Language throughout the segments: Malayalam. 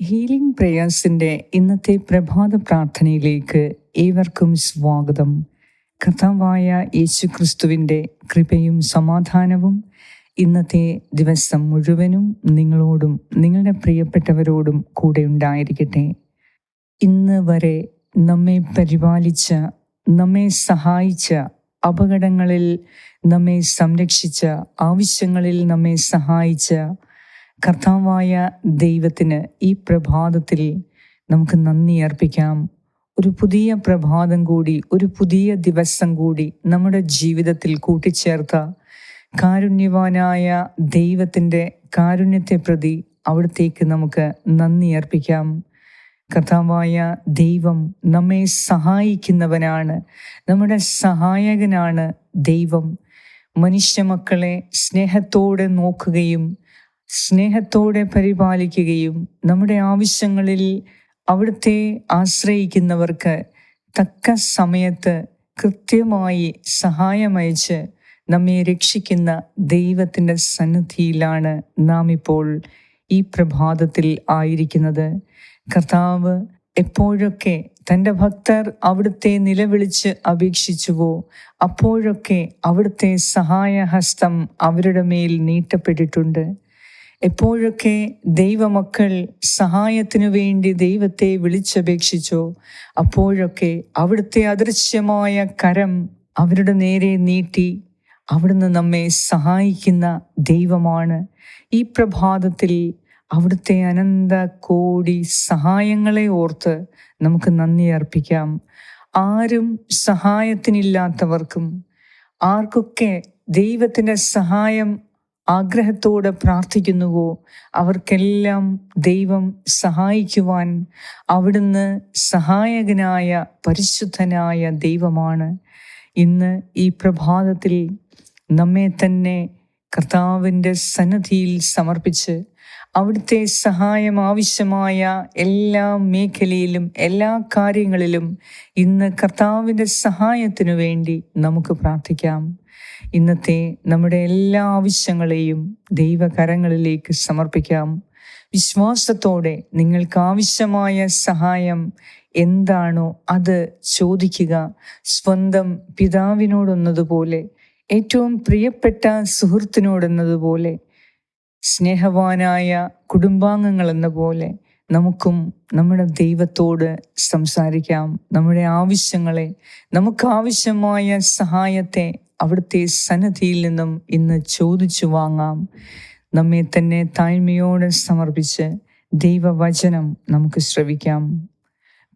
ഹീലിംഗ് പ്രേയേഴ്സിന്റെ ഇന്നത്തെ പ്രഭാത പ്രാർത്ഥനയിലേക്ക് ഏവർക്കും സ്വാഗതം. കഥാവായ യേശു ക്രിസ്തുവിന്റെ കൃപയും സമാധാനവും ഇന്നത്തെ ദിവസം മുഴുവനും നിങ്ങളോടും നിങ്ങളുടെ പ്രിയപ്പെട്ടവരോടും കൂടെ ഉണ്ടായിരിക്കട്ടെ. ഇന്ന് വരെ നമ്മെ പരിപാലിച്ച നമ്മെ സഹായിച്ച അപകടങ്ങളിൽ നമ്മെ സംരക്ഷിച്ച ആവശ്യങ്ങളിൽ നമ്മെ സഹായിച്ച കർത്താവായ ദൈവത്തിന് ഈ പ്രഭാതത്തിൽ നമുക്ക് നന്ദി അർപ്പിക്കാം. ഒരു പുതിയ പ്രഭാതം കൂടി ഒരു പുതിയ ദിവസം കൂടി നമ്മുടെ ജീവിതത്തിൽ കൂട്ടിച്ചേർത്ത കാരുണ്യവാനായ ദൈവത്തിന്റെ കാരുണ്യത്തെ പ്രതി അവിടത്തേക്ക് നമുക്ക് നന്ദി അർപ്പിക്കാം. കർത്താവായ ദൈവം നമ്മെ സഹായിക്കുന്നവനാണ് നമ്മുടെ സഹായകനാണ് ദൈവം. മനുഷ്യമക്കളെ സ്നേഹത്തോടെ നോക്കുകയും സ്നേഹത്തോടെ പരിപാലിക്കുകയും നമ്മുടെ ആവശ്യങ്ങളിൽ അവിടുത്തെ ആശ്രയിക്കുന്നവർക്ക് തക്ക സമയത്ത് കൃത്യമായി സഹായമയച്ച് നമ്മെ രക്ഷിക്കുന്ന ദൈവത്തിന്റെ സന്നിധിയിലാണ് നാം ഇപ്പോൾ ഈ പ്രഭാതത്തിൽ ആയിരിക്കുന്നത്. കർത്താവ് എപ്പോഴൊക്കെ തന്റെ ഭക്തർ അവിടുത്തെ നിലവിളിച്ച് അപേക്ഷിച്ചുവോ അപ്പോഴൊക്കെ അവിടുത്തെ സഹായഹസ്തം അവരുടെ മേൽ നീട്ടപ്പെട്ടിട്ടുണ്ട്. എപ്പോഴൊക്കെ ദൈവമക്കൾ സഹായത്തിനു വേണ്ടി ദൈവത്തെ വിളിച്ചപേക്ഷിച്ചോ അപ്പോഴൊക്കെ അവിടുത്തെ അദൃശ്യമായ കരം അവരുടെ നേരെ നീട്ടി അവിടുന്ന് നമ്മെ സഹായിക്കുന്ന ദൈവമാണ്. ഈ പ്രഭാതത്തിൽ അവിടുത്തെ അനന്ത കോടി സഹായങ്ങളെ ഓർത്ത് നമുക്ക് നന്ദി അർപ്പിക്കാം. ആരും സഹായത്തിനില്ലാത്തവർക്കും ആർക്കൊക്കെ ദൈവത്തിന്റെ സഹായം ആഗ്രഹത്തോടെ പ്രാർത്ഥിക്കുന്നുവോ? അവർക്കെല്ലാം ദൈവം സഹായിക്കുവാൻ അവിടുന്ന് സഹായകനായ പരിശുദ്ധനായ ദൈവമാണ്. ഇന്ന് ഈ പ്രഭാതത്തിൽ നമ്മെ തന്നെ കർത്താവിന്റെ സന്നദ്ധിയിൽ സമർപ്പിച്ച് അവിടുത്തെ സഹായം ആവശ്യമായ എല്ലാ മേഖലയിലും എല്ലാ കാര്യങ്ങളിലും ഇന്ന് കർത്താവിന്റെ സഹായത്തിനു വേണ്ടി നമുക്ക് പ്രാർത്ഥിക്കാം. ഇന്നത്തെ നമ്മുടെ എല്ലാ ആവശ്യങ്ങളെയും ദൈവകരങ്ങളിലേക്ക് സമർപ്പിക്കാം. വിശ്വാസത്തോടെ നിങ്ങൾക്ക് ആവശ്യമായ സഹായം എന്താണോ അത് ചോദിക്കുക. സ്വന്തം പിതാവിനോടൊന്നതുപോലെ ഏറ്റവും പ്രിയപ്പെട്ട സുഹൃത്തിനോടെന്നതുപോലെ സ്നേഹവാനായ കുടുംബാംഗങ്ങൾ എന്ന പോലെ നമുക്കും നമ്മുടെ ദൈവത്തോട് സംസാരിക്കാം. നമ്മുടെ ആവശ്യങ്ങളെ നമുക്കാവശ്യമായ സഹായത്തെ അവിടുത്തെ സന്നദ്ധിയിൽ നിന്നും ഇന്ന് ചോദിച്ചു വാങ്ങാം. നമ്മെ തന്നെ താഴ്മയോടെ സമർപ്പിച്ച് ദൈവവചനം നമുക്ക് ശ്രവിക്കാം.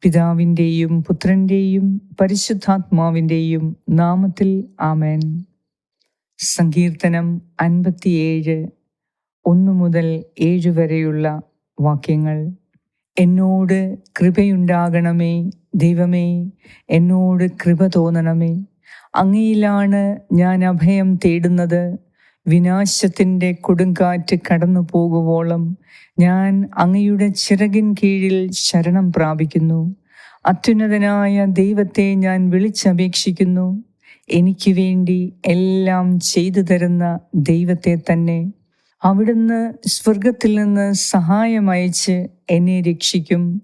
പിതാവിന്റെയും പുത്രന്റെയും പരിശുദ്ധാത്മാവിന്റെയും നാമത്തിൽ ആമേൻ. സങ്കീർത്തനം അൻപത്തിയേഴ് ഒന്ന് മുതൽ ഏഴ് വരെയുള്ള വാക്യങ്ങൾ. എന്നോട് കൃപയുണ്ടാകണമേ ദൈവമേ എന്നോട് കൃപ തോന്നണമേ. അങ്ങയിലാണ് ഞാൻ അഭയം തേടുന്നത്. വിനാശത്തിന്റെ കൊടുങ്കാറ്റ് കടന്നു പോകുവോളം ഞാൻ അങ്ങയുടെ ചിറകിൻ കീഴിൽ ശരണം പ്രാപിക്കുന്നു. അത്യുന്നതനായ ദൈവത്തെ ഞാൻ വിളിച്ചപേക്ഷിക്കുന്നു. എനിക്ക് വേണ്ടി എല്ലാം ചെയ്തു തരുന്ന ദൈവത്തെ തന്നെ. അവിടുന്ന് സ്വർഗത്തിൽ നിന്ന് സഹായമയച്ച് എന്നെ രക്ഷിക്കും.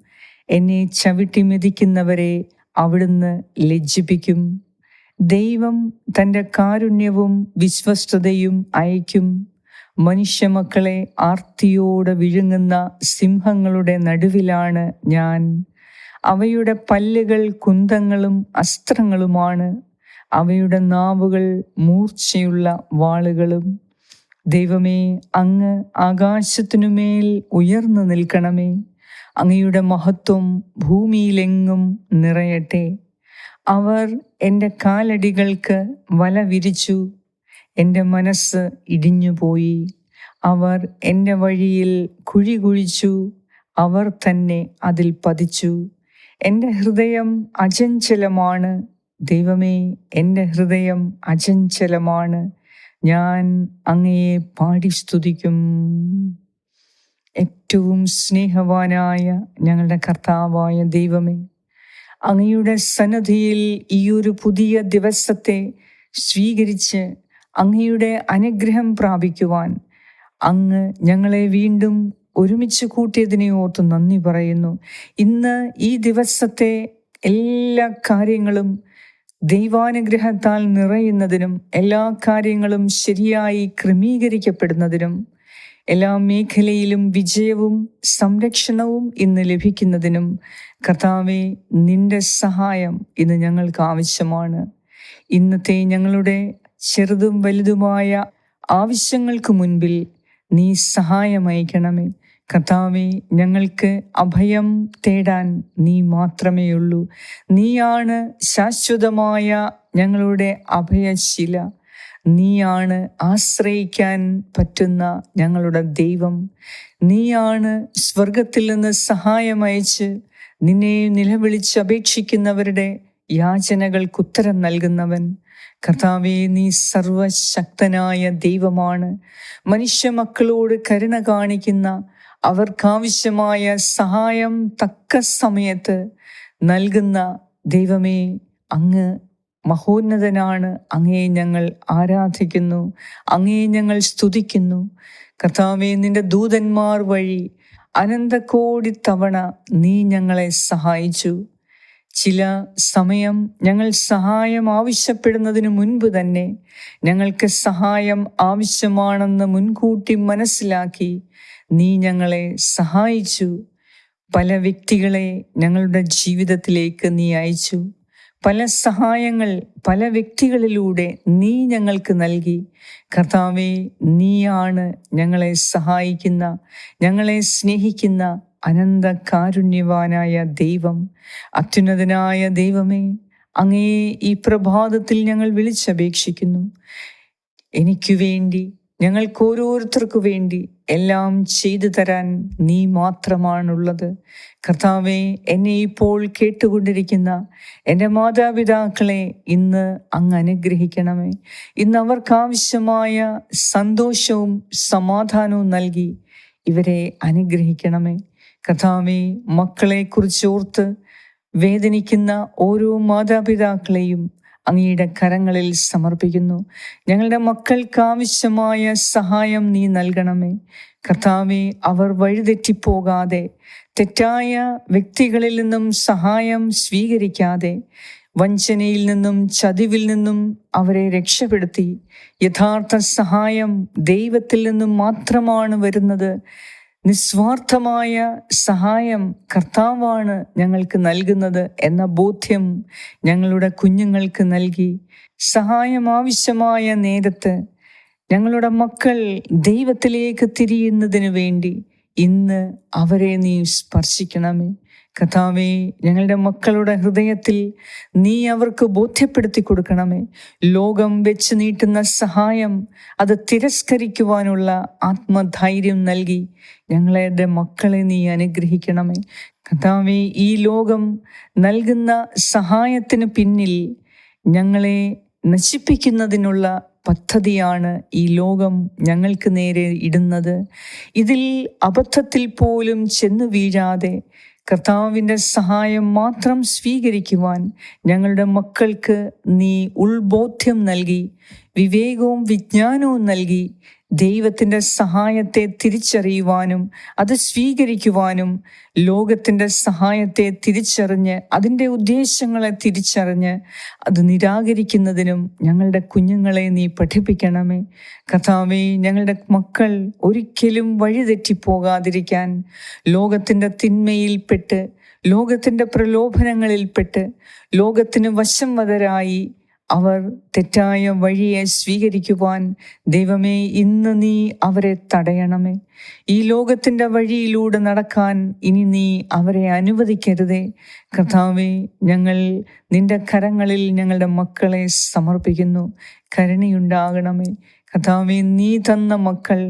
എന്നെ ചവിട്ടി മെതിക്കുന്നവരെ അവിടുന്ന് ലജ്ജിപ്പിക്കും. ദൈവം തന്റെ കാരുണ്യവും വിശ്വസ്തതയും അയക്കും മനുഷ്യമക്കളെ ആർത്തിയോടെ വിഴുങ്ങുന്ന സിംഹങ്ങളുടെ നടുവിലാണ് ഞാൻ. അവയുടെ പല്ലുകൾ കുന്തങ്ങളും അസ്ത്രങ്ങളുമാണ്. അവയുടെ നാവുകൾ മൂർച്ചയുള്ള വാളുകളും. ദൈവമേ അങ്ങ് ആകാശത്തിനുമേൽ ഉയർന്നു നിൽക്കണമേ. അങ്ങയുടെ മഹത്വം ഭൂമിയിലെങ്ങും നിറയട്ടെ. അവർ എന്റെ കാലടികൾക്ക് വല വിരിച്ചു എന്റെ മനസ്സ് ഇടിഞ്ഞുപോയി അവർ എന്റെ വഴിയിൽ കുഴി കുഴിച്ചു അവർ തന്നെ അതിൽ പതിച്ചു. എന്റെ ഹൃദയം അചഞ്ചലമാണ്. ദൈവമേ എന്റെ ഹൃദയം അചഞ്ചലമാണ്. ഞാൻ അങ്ങയെ പാടി സ്തുതിക്കും. ഏറ്റവും സ്നേഹവാനായ ഞങ്ങളുടെ കർത്താവായ ദൈവമേ അങ്ങയുടെ സന്നദ്ധിയിൽ ഈ ഒരു പുതിയ ദിവസത്തെ സ്വീകരിച്ച് അങ്ങയുടെ അനുഗ്രഹം പ്രാപിക്കുവാൻ അങ്ങ് ഞങ്ങളെ വീണ്ടും ഒരുമിച്ച് കൂട്ടിയതിനെ ഓർത്ത് നന്ദി പറയുന്നു. ഇന്ന് ഈ ദിവസത്തെ എല്ലാ കാര്യങ്ങളും ദൈവാനുഗ്രഹത്താൽ നിറയുന്നതിനും എല്ലാ കാര്യങ്ങളും ശരിയായി ക്രമീകരിക്കപ്പെടുന്നതിനും എല്ലാ മേഖലയിലും വിജയവും സംരക്ഷണവും ഇന്ന് ലഭിക്കുന്നതിനും കർത്താവെ നിന്റെ സഹായം ഇന്ന് ഞങ്ങൾക്ക് ആവശ്യമാണ്. ഇന്നത്തെ ഞങ്ങളുടെ ചെറുതും വലുതുമായ ആവശ്യങ്ങൾക്ക് മുൻപിൽ നീ സഹായമയക്കണമേ കർത്താവെ ഞങ്ങൾക്ക് അഭയം തേടാൻ നീ മാത്രമേ ഉള്ളൂ നീയാണ് ശാശ്വതമായ ഞങ്ങളുടെ അഭയശില. നീയാണ് ആശ്രയിക്കാൻ പറ്റുന്ന ഞങ്ങളുടെ ദൈവം. നീയാണ് സ്വർഗത്തിൽ നിന്ന് സഹായമയച്ച് നിന്നെ യാചനകൾക്ക് ഉത്തരം നൽകുന്നവൻ. കർത്താവെ നീ സർവശക്തനായ ദൈവമാണ്. മനുഷ്യ മക്കളോട് കരുണ കാണിക്കുന്ന അവർക്കാവശ്യമായ സഹായം തക്ക സമയത്ത് നൽകുന്ന ദൈവമേ അങ്ങ് മഹോന്നതനാണ്. അങ്ങേ ഞങ്ങൾ ആരാധിക്കുന്നു അങ്ങേ ഞങ്ങൾ സ്തുതിക്കുന്നു. കർത്താവെ നിന്റെ ദൂതന്മാർ വഴി അനന്തകോടി തവണ നീ ഞങ്ങളെ സഹായിച്ചു. ചില സമയം ഞങ്ങൾ സഹായം ആവശ്യപ്പെടുന്നതിന് മുൻപ് തന്നെ ഞങ്ങൾക്ക് സഹായം ആവശ്യമാണെന്ന് മുൻകൂട്ടി മനസ്സിലാക്കി നീ ഞങ്ങളെ സഹായിച്ചു. പല വ്യക്തികളെ ഞങ്ങളുടെ ജീവിതത്തിലേക്ക് നീ അയച്ചു. പല സഹായങ്ങൾ പല വ്യക്തികളിലൂടെ നീ ഞങ്ങൾക്ക് നൽകി. കർത്താവെ നീയാണ് ഞങ്ങളെ സഹായിക്കുന്ന ഞങ്ങളെ സ്നേഹിക്കുന്ന അനന്ത കാരുണ്യവാനായ ദൈവം. അത്യുന്നതനായ ദൈവമേ അങ്ങേ ഈ പ്രഭാതത്തിൽ ഞങ്ങൾ വിളിച്ചപേക്ഷിക്കുന്നു. എനിക്കു വേണ്ടി ഞങ്ങൾക്ക് ഓരോരുത്തർക്കു വേണ്ടി എല്ലാം ചെയ്തു തരാൻ നീ മാത്രമാണുള്ളത്. കർത്താവെ എന്നെ ഇപ്പോൾ കേട്ടുകൊണ്ടിരിക്കുന്ന എന്റെ മാതാപിതാക്കളെ ഇന്ന് അങ്ങ് അനുഗ്രഹിക്കണമേ. ഇന്ന് അവർക്കാവശ്യമായ സന്തോഷവും സമാധാനവും നൽകി ഇവരെ അനുഗ്രഹിക്കണമേ. കർത്താവെ മക്കളെക്കുറിച്ച് ഓർത്ത് വേദനിക്കുന്ന ഓരോ മാതാപിതാക്കളെയും അങ്ങയുടെ കരങ്ങളിൽ സമർപ്പിക്കുന്നു. ഞങ്ങളുടെ മക്കൾക്ക് ആവശ്യമായ സഹായം നീ നൽകണമേ. കർത്താവെ അവർ വഴിതെറ്റിപ്പോകാതെ തെറ്റായ വ്യക്തികളിൽ നിന്നും സഹായം സ്വീകരിക്കാതെ വഞ്ചനയിൽ നിന്നും ചതിവിൽ നിന്നും അവരെ രക്ഷപ്പെടുത്തി. യഥാർത്ഥ സഹായം ദൈവത്തിൽ നിന്നും മാത്രമാണ് വരുന്നത്. നിസ്വാർത്ഥമായ സഹായം കർത്താവാണ് ഞങ്ങൾക്ക് നൽകുന്നത് എന്ന ബോധ്യം ഞങ്ങളുടെ കുഞ്ഞുങ്ങൾക്ക് നൽകി. സഹായം ആവശ്യമായ നേരത്ത് ഞങ്ങളുടെ മക്കൾ ദൈവത്തിലേക്ക് തിരിയുന്നതിന് വേണ്ടി ഇന്ന് അവരെ നീ സ്പർശിക്കണമേ. കഥാവേ ഞങ്ങളുടെ മക്കളുടെ ഹൃദയത്തിൽ നീ അവർക്ക് ബോധ്യപ്പെടുത്തി കൊടുക്കണമേ. ലോകം വെച്ച് നീട്ടുന്ന സഹായം അത് തിരസ്കരിക്കുവാനുള്ള ആത്മധൈര്യം നൽകി ഞങ്ങളുടെ മക്കളെ നീ അനുഗ്രഹിക്കണമേ. കഥാവേ ഈ ലോകം നൽകുന്ന സഹായത്തിന് പിന്നിൽ ഞങ്ങളെ നശിപ്പിക്കുന്നതിനുള്ള പദ്ധതിയാണ് ഈ ലോകം ഞങ്ങൾക്ക് നേരെ ഇടുന്നത്. ഇതിൽ അബദ്ധത്തിൽ പോലും ചെന്നു വീഴാതെ കർത്താവിന്റെ സഹായം മാത്രം സ്വീകരിക്കുവാൻ ഞങ്ങളുടെ മക്കൾക്ക് നീ ഉൾബോധ്യം നൽകി. വിവേകവും വിജ്ഞാനവും നൽകി ദൈവത്തിന്റെ സഹായത്തെ തിരിച്ചറിയുവാനും അത് സ്വീകരിക്കുവാനും ലോകത്തിന്റെ സഹായത്തെ തിരിച്ചറിഞ്ഞ് അതിന്റെ ഉദ്ദേശങ്ങളെ തിരിച്ചറിഞ്ഞ് അത് നിരാകരിക്കുന്നതിനും ഞങ്ങളുടെ കുഞ്ഞുങ്ങളെ നീ പഠിപ്പിക്കണമേ. കഥാവേ ഞങ്ങളുടെ മക്കൾ ഒരിക്കലും വഴിതെറ്റിപ്പോകാതിരിക്കാൻ ലോകത്തിന്റെ തിന്മയിൽപ്പെട്ട് ലോകത്തിന്റെ പ്രലോഭനങ്ങളിൽപ്പെട്ട് ലോകത്തിന് വശംവതരായി അവർ തെറ്റായ വഴിയെ സ്വീകരിക്കുവാൻ ദൈവമേ ഇന്ന് നീ അവരെ തടയണമേ. ഈ ലോകത്തിന്റെ വഴിയിലൂടെ നടക്കാൻ ഇനി നീ അവരെ അനുവദിക്കരുതേ. കർത്താവേ ഞങ്ങൾ നിന്റെ കരങ്ങളിൽ ഞങ്ങളുടെ മക്കളെ സമർപ്പിക്കുന്നു. കരുണയുണ്ടാകണമേ. കർത്താവേ നീ തന്ന മക്കൾ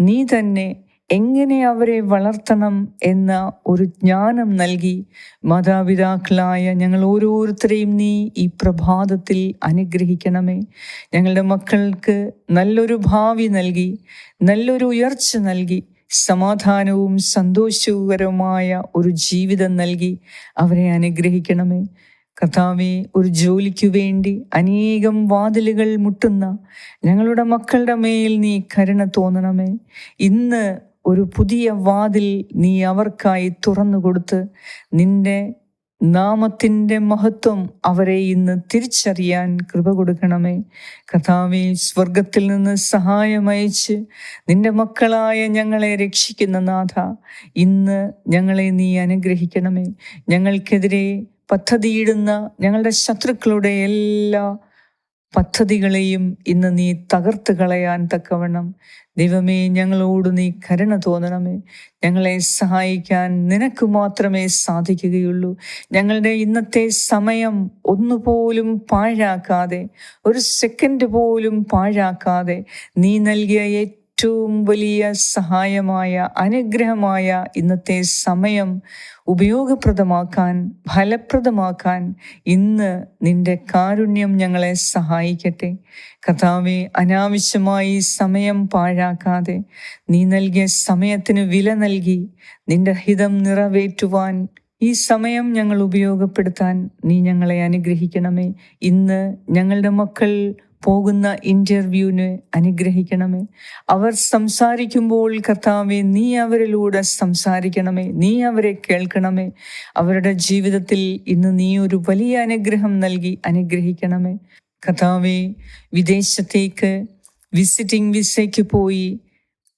നീ തന്നെ എങ്ങനെ അവരെ വളർത്തണം എന്ന ഒരു ജ്ഞാനം നൽകി മാതാപിതാക്കളായ ഞങ്ങൾ ഓരോരുത്തരെയും നീ ഈ പ്രഭാതത്തിൽ അനുഗ്രഹിക്കണമേ. ഞങ്ങളുടെ മക്കൾക്ക് നല്ലൊരു ഭാവി നൽകി നല്ലൊരു ഉയർച്ച നൽകി സമാധാനവും സന്തോഷകരവുമായ ഒരു ജീവിതം നൽകി അവരെ അനുഗ്രഹിക്കണമേ. കർത്താവെ ഒരു ജോലിക്കു വേണ്ടി അനേകം വാതിലുകൾ മുട്ടുന്ന ഞങ്ങളുടെ മക്കളുടെ മേൽ നീ കരുണ തോന്നണമേ. ഇന്ന് ഒരു പുതിയ വാതിൽ നീ അവർക്കായി തുറന്നു കൊടുത്ത് നിന്റെ നാമത്തിന്റെ മഹത്വം അവരെ ഇന്ന് തിരിച്ചറിയാൻ കൃപ കൊടുക്കണമേ. കഥാവി സ്വർഗത്തിൽ നിന്ന് സഹായമയച്ച് നിന്റെ മക്കളായ ഞങ്ങളെ രക്ഷിക്കുന്ന നാഥ ഇന്ന് ഞങ്ങളെ നീ അനുഗ്രഹിക്കണമേ. ഞങ്ങൾക്കെതിരെ പദ്ധതിയിടുന്ന ഞങ്ങളുടെ ശത്രുക്കളുടെ എല്ലാ പദ്ധതികളെയും ഇന്ന് നീ തകർത്ത് കളയാൻ തക്കവണ്ണം. ദൈവമേ ഞങ്ങളോട് നീ കരുണ തോന്നണമേ. ഞങ്ങളെ സഹായിക്കാൻ നിനക്ക് മാത്രമേ സാധിക്കുകയുള്ളൂ. ഞങ്ങളുടെ ഇന്നത്തെ സമയം ഒന്നുപോലും പാഴാക്കാതെ ഒരു സെക്കൻഡ് പോലും പാഴാക്കാതെ നീ നൽകിയ ഏറ്റവും വലിയ സഹായമായ അനുഗ്രഹമായ ഇന്നത്തെ സമയം ഉപയോഗപ്രദമാക്കാൻ ഫലപ്രദമാക്കാൻ ഇന്ന് നിന്റെ കാരുണ്യം ഞങ്ങളെ സഹായിക്കട്ടെ. കഥാവെ അനാവശ്യമായി സമയം പാഴാക്കാതെ നീ നൽകിയ സമയത്തിന് വില നൽകി നിന്റെ ഹിതം നിറവേറ്റുവാൻ ഈ സമയം ഞങ്ങൾ ഉപയോഗപ്പെടുത്താൻ നീ ഞങ്ങളെ അനുഗ്രഹിക്കണമേ. ഇന്ന് ഞങ്ങളുടെ മക്കൾ പോകുന്ന ഇന്റർവ്യൂവിന് അനുഗ്രഹിക്കണമേ. അവർ സംസാരിക്കുമ്പോൾ കർത്താവെ നീ അവരിലൂടെ സംസാരിക്കണമേ നീ അവരെ കേൾക്കണമേ. അവരുടെ ജീവിതത്തിൽ ഇന്ന് നീ ഒരു വലിയ അനുഗ്രഹം നൽകി അനുഗ്രഹിക്കണമേ. കർത്താവെ വിദേശത്തേക്ക് വിസിറ്റിംഗ് വിസയ്ക്ക് പോയി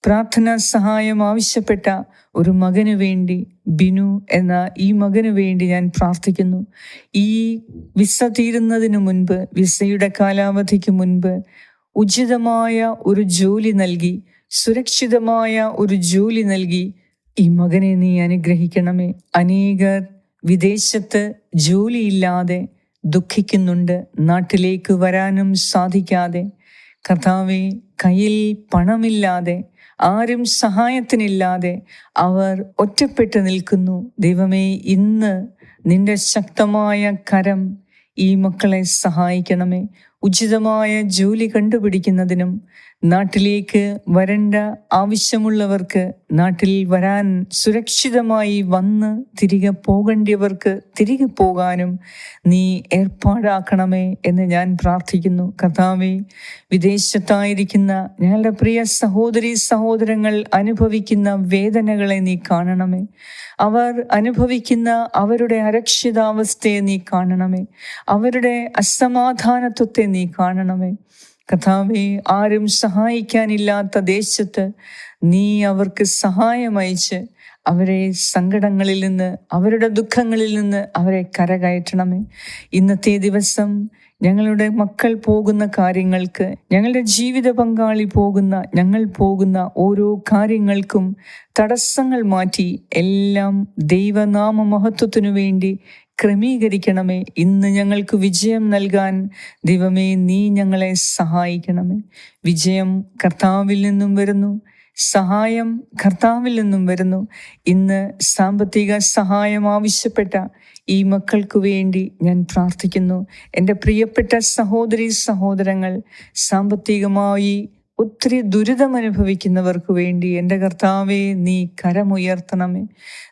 പ്രാർത്ഥനാ സഹായം ആവശ്യപ്പെട്ട ഒരു മകനു വേണ്ടി ബിനു എന്ന ഈ മകന് വേണ്ടി ഞാൻ പ്രാർത്ഥിക്കുന്നു. ഈ വിസ തീരുന്നതിന് മുൻപ് വിസയുടെ കാലാവധിക്ക് മുൻപ് ഉചിതമായ ഒരു ജോലി നൽകി സുരക്ഷിതമായ ഒരു ജോലി നൽകി ഈ മകനെ നീ അനുഗ്രഹിക്കണമേ. അനേകർ വിദേശത്ത് ജോലിയില്ലാതെ ദുഃഖിക്കുന്നുണ്ട് നാട്ടിലേക്ക് വരാനും സാധിക്കാതെ. കർത്താവെ കയ്യിൽ പണമില്ലാതെ ആരും സഹായത്തിനില്ലാതെ അവർ ഒറ്റപ്പെട്ടു നിൽക്കുന്നു. ദൈവമേ ഇന്ന് നിന്റെ ശക്തമായ കരം ഈ മക്കളെ സഹായിക്കണമേ. ഉചിതമായ ജോലി കണ്ടുപിടിക്കുന്നതിനും നാട്ടിലേക്ക് വരണ്ട ആവശ്യമുള്ളവർക്ക് നാട്ടിൽ വരാൻ സുരക്ഷിതമായി വന്ന് തിരികെ പോകേണ്ടിയവർക്ക് തിരികെ പോകാനും നീ ഏർപ്പാടാക്കണമേ എന്ന് ഞാൻ പ്രാർത്ഥിക്കുന്നു. കർത്താവെ വിദേശത്തായിരിക്കുന്ന ഞങ്ങളുടെ പ്രിയ സഹോദരി സഹോദരങ്ങൾ അനുഭവിക്കുന്ന വേദനകളെ നീ കാണണമേ. അവർ അനുഭവിക്കുന്ന അവരുടെ അരക്ഷിതാവസ്ഥയെ നീ കാണണമേ. അവരുടെ അസമാധാനത്വത്തെ നീ കാണണമേ. കഥാവെ ആരും സഹായിക്കാനില്ലാത്ത ദേശത്ത് നീ അവർക്ക് സഹായമയച്ച് അവരെ സങ്കടങ്ങളിൽ നിന്ന് അവരുടെ ദുഃഖങ്ങളിൽ നിന്ന് അവരെ കരകയറ്റണമേ. ഇന്നത്തെ ദിവസം ഞങ്ങളുടെ മക്കൾ പോകുന്ന കാര്യങ്ങൾക്ക് ഞങ്ങളുടെ ജീവിത പങ്കാളി പോകുന്ന ഞങ്ങൾ പോകുന്ന ഓരോ കാര്യങ്ങൾക്കും തടസ്സങ്ങൾ മാറ്റി എല്ലാം ദൈവനാമ മഹത്വത്തിനു വേണ്ടി ക്രമീകരിക്കണമേ. ഇന്ന് ഞങ്ങൾക്ക് വിജയം നൽകാൻ ദൈവമേ നീ ഞങ്ങളെ സഹായിക്കണമേ. വിജയം കർത്താവിൽ നിന്നും വരുന്നു. സഹായം കർത്താവിൽ നിന്നും വരുന്നു. ഇന്ന് സാമ്പത്തിക സഹായം ആവശ്യപ്പെട്ട ഈ മക്കൾക്ക് വേണ്ടി ഞാൻ പ്രാർത്ഥിക്കുന്നു. എന്റെ പ്രിയപ്പെട്ട സഹോദരി സഹോദരങ്ങൾ സാമ്പത്തികമായി ഒത്തിരി ദുരിതം അനുഭവിക്കുന്നവർക്ക് വേണ്ടി എന്റെ കർത്താവെ നീ കരമുയർത്തണമേ.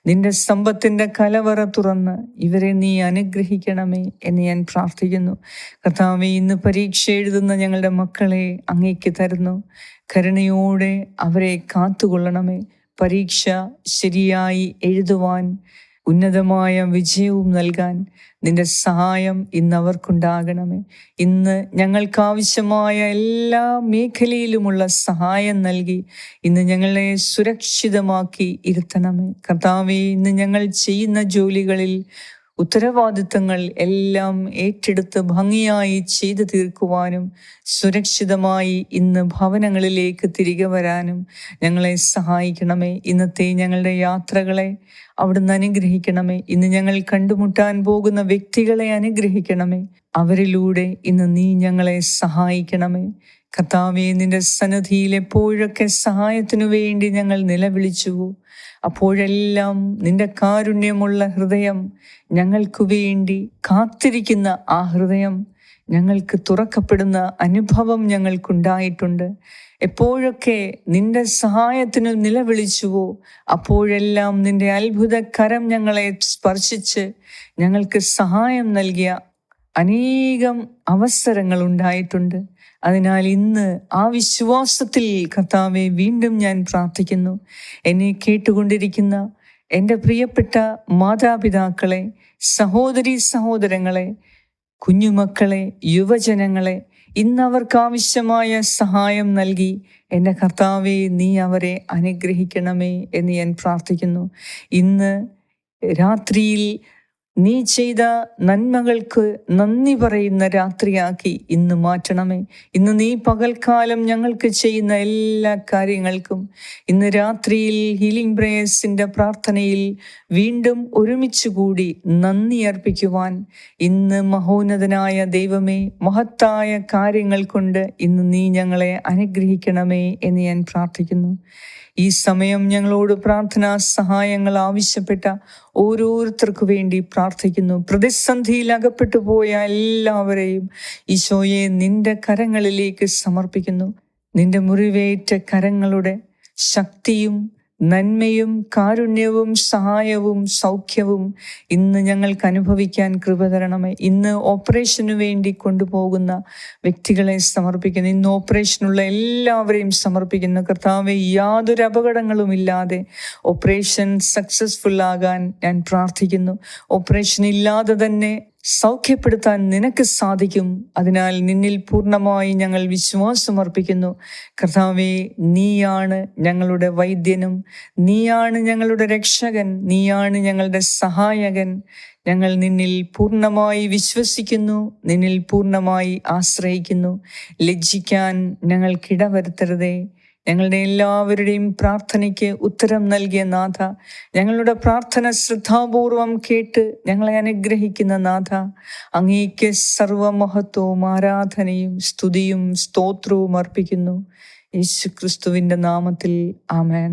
നിന്റെ സമ്പത്തിന്റെ കലവറ തുറന്ന് ഇവരെ നീ അനുഗ്രഹിക്കണമേ എന്ന് ഞാൻ പ്രാർത്ഥിക്കുന്നു. കർത്താവെ ഇന്ന് പരീക്ഷ എഴുതുന്ന ഞങ്ങളുടെ മക്കളെ അങ്ങേക്ക് തരുന്നു. കരുണയോടെ അവരെ കാത്തുകൊള്ളണമേ. പരീക്ഷ ശരിയായി എഴുതുവാൻ ഉന്നതമായ വിജയവും നൽകാൻ നിന്റെ സഹായം ഇന്ന് അവർക്കുണ്ടാകണമേ ഇന്ന് ഞങ്ങൾക്ക് ആവശ്യമായ എല്ലാ മേഖലയിലുമുള്ള സഹായം നൽകി ഇന്ന് ഞങ്ങളെ സുരക്ഷിതമാക്കി ഇരുത്തണമേ. കർത്താവെ ഇന്ന് ഞങ്ങൾ ചെയ്യുന്ന ജോലികളിൽ ഉത്തരവാദിത്തങ്ങൾ എല്ലാം ഏറ്റെടുത്ത് ഭംഗിയായി ചെയ്തു തീർക്കുവാനും സുരക്ഷിതമായി ഇന്ന് ഭവനങ്ങളിലേക്ക് തിരികെ വരാനും ഞങ്ങളെ സഹായിക്കണമേ. ഇന്നത്തെ ഞങ്ങളുടെ യാത്രകളെ അവിടുന്ന് അനുഗ്രഹിക്കണമേ. ഇന്ന് ഞങ്ങൾ കണ്ടുമുട്ടാൻ പോകുന്ന വ്യക്തികളെ അനുഗ്രഹിക്കണമേ. അവരിലൂടെ ഇന്ന് നീ ഞങ്ങളെ സഹായിക്കണമേ. കർത്താവെ നിന്റെ സന്നദ്ധിയിൽ എപ്പോഴൊക്കെ സഹായത്തിനു വേണ്ടി ഞങ്ങൾ നിലവിളിച്ചു? അപ്പോഴെല്ലാം നിന്റെ കാരുണ്യമുള്ള ഹൃദയം ഞങ്ങൾക്കു വേണ്ടി കാത്തിരിക്കുന്ന ആ ഹൃദയം ഞങ്ങൾക്ക് തുറക്കപ്പെടുന്ന അനുഭവം ഞങ്ങൾക്കുണ്ടായിട്ടുണ്ട്. എപ്പോഴൊക്കെ നിന്റെ സഹായത്തിന് നിലവിളിച്ചുവോ അപ്പോഴെല്ലാം നിന്റെ അത്ഭുത കരം ഞങ്ങളെ സ്പർശിച്ച് ഞങ്ങൾക്ക് സഹായം നൽകിയ അനേകം അവസരങ്ങൾ ഉണ്ടായിട്ടുണ്ട്. അതിനാൽ ഇന്ന് ആ വിശ്വാസത്തിൽ കർത്താവെ വീണ്ടും ഞാൻ പ്രാർത്ഥിക്കുന്നു. എന്നെ കേട്ടുകൊണ്ടിരിക്കുന്ന എന്റെ പ്രിയപ്പെട്ട മാതാപിതാക്കളെ സഹോദരി സഹോദരങ്ങളെ കുഞ്ഞുമക്കളെ യുവജനങ്ങളെ ഇന്ന് അവർക്കാവശ്യമായ സഹായം നൽകി എന്റെ കർത്താവെ നീ അവരെ അനുഗ്രഹിക്കണമേ എന്ന് ഞാൻ പ്രാർത്ഥിക്കുന്നു. ഇന്ന് രാത്രിയിൽ നീ ചെയ്ത നന്മകൾക്ക് നന്ദി പറയുന്ന രാത്രിയാക്കി ഇന്ന് മാറ്റണമേ. ഇന്ന് നീ പകൽക്കാലം ഞങ്ങൾക്ക് ചെയ്യുന്ന എല്ലാ കാര്യങ്ങൾക്കും ഇന്ന് രാത്രിയിൽ ഹീലിംഗ് പ്രേയേഴ്സിന്റെ പ്രാർത്ഥനയിൽ വീണ്ടും ഒരുമിച്ച് കൂടി നന്ദി അർപ്പിക്കുവാൻ ഇന്ന് മഹോന്നതനായ ദൈവമേ മഹത്തായ കാര്യങ്ങൾ കൊണ്ട് ഇന്ന് നീ ഞങ്ങളെ അനുഗ്രഹിക്കണമേ എന്ന് ഞാൻ പ്രാർത്ഥിക്കുന്നു. ഈ സമയം ഞങ്ങളോട് പ്രാർത്ഥനാ സഹായങ്ങൾ ആവശ്യപ്പെട്ട ഓരോരുത്തർക്കു വേണ്ടി പ്രാർത്ഥിക്കുന്നു. പ്രതിസന്ധിയിൽ അകപ്പെട്ടു പോയ എല്ലാവരെയും ഈശോയെ നിന്റെ കരങ്ങളിലേക്ക് സമർപ്പിക്കുന്നു. നിന്റെ മുറിവേറ്റ കരങ്ങളുടെ ശക്തിയും നന്മയും കാരുണ്യവും സഹായവും സൗഖ്യവും ഇന്ന് ഞങ്ങൾക്ക് അനുഭവിക്കാൻ കൃപ തരണമേ. ഇന്ന് ഓപ്പറേഷനു വേണ്ടി കൊണ്ടുപോകുന്ന വ്യക്തികളെ സമർപ്പിക്കുന്നു. ഇന്ന് ഓപ്പറേഷനുള്ള എല്ലാവരെയും സമർപ്പിക്കുന്ന. കർത്താവെ യാതൊരു അപകടങ്ങളും ഇല്ലാതെ ഓപ്പറേഷൻ സക്സസ്ഫുൾ ആകാൻ ഞാൻ പ്രാർത്ഥിക്കുന്നു. ഓപ്പറേഷൻ ഇല്ലാതെ തന്നെ സൗഖ്യപ്പെടുത്താൻ നിനക്ക് സാധിക്കും. അതിനാൽ നിന്നിൽ പൂർണമായി ഞങ്ങൾ വിശ്വാസമർപ്പിക്കുന്നു. കർത്താവെ നീയാണ് ഞങ്ങളുടെ വൈദ്യനും. നീയാണ് ഞങ്ങളുടെ രക്ഷകൻ. നീയാണ് ഞങ്ങളുടെ സഹായകൻ. ഞങ്ങൾ നിന്നിൽ പൂർണമായി വിശ്വസിക്കുന്നു. നിന്നിൽ പൂർണമായി ആശ്രയിക്കുന്നു. ലജ്ജിക്കാൻ ഞങ്ങൾക്കിടവരുത്തരുതേ ഞങ്ങളുടെ എല്ലാവരുടെയും പ്രാർത്ഥനയ്ക്ക് ഉത്തരം നൽകിയ നാഥ ഞങ്ങളുടെ പ്രാർത്ഥന ശ്രദ്ധാപൂർവം കേട്ട് ഞങ്ങളെ അനുഗ്രഹിക്കുന്ന നാഥ അങ്ങേക്ക് സർവമഹത്വവും ആരാധനയും സ്തുതിയും സ്തോത്രവും അർപ്പിക്കുന്നു. യേശു ക്രിസ്തുവിന്റെ നാമത്തിൽ ആമേൻ.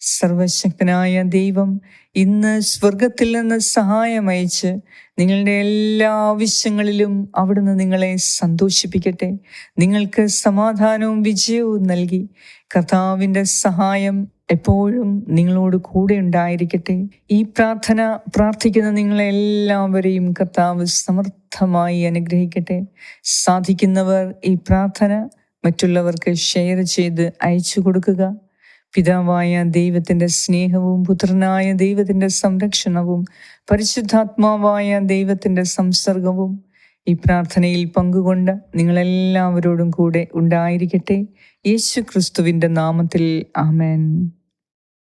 സർവശക്തനായ ദൈവം ഇന്ന് സ്വർഗത്തിൽ നിന്ന് സഹായമയച്ച് നിങ്ങളുടെ എല്ലാ ആവശ്യങ്ങളിലും അവിടുന്ന് നിങ്ങളെ സന്തോഷിപ്പിക്കട്ടെ. നിങ്ങൾക്ക് സമാധാനവും വിജയവും നൽകി. കർത്താവിന്റെ സഹായം എപ്പോഴും നിങ്ങളോട് കൂടെ ഉണ്ടായിരിക്കട്ടെ. ഈ പ്രാർത്ഥന പ്രാർത്ഥിക്കുന്ന നിങ്ങളെല്ലാവരെയും കർത്താവ് സമർത്ഥമായി അനുഗ്രഹിക്കട്ടെ. സാധിക്കുന്നവർ ഈ പ്രാർത്ഥന മറ്റുള്ളവർക്ക് ഷെയർ ചെയ്ത് അയച്ചു കൊടുക്കുക. പിതാവായ ദൈവത്തിന്റെ സ്നേഹവും പുത്രനായ ദൈവത്തിന്റെ സംരക്ഷണവും പരിശുദ്ധാത്മാവായ ദൈവത്തിന്റെ സംസർഗവും ഈ പ്രാർത്ഥനയിൽ പങ്കുകൊണ്ട് നിങ്ങളെല്ലാവരോടും കൂടെ ഉണ്ടായിരിക്കട്ടെ. യേശു ക്രിസ്തുവിന്റെ നാമത്തിൽ ആമേൻ.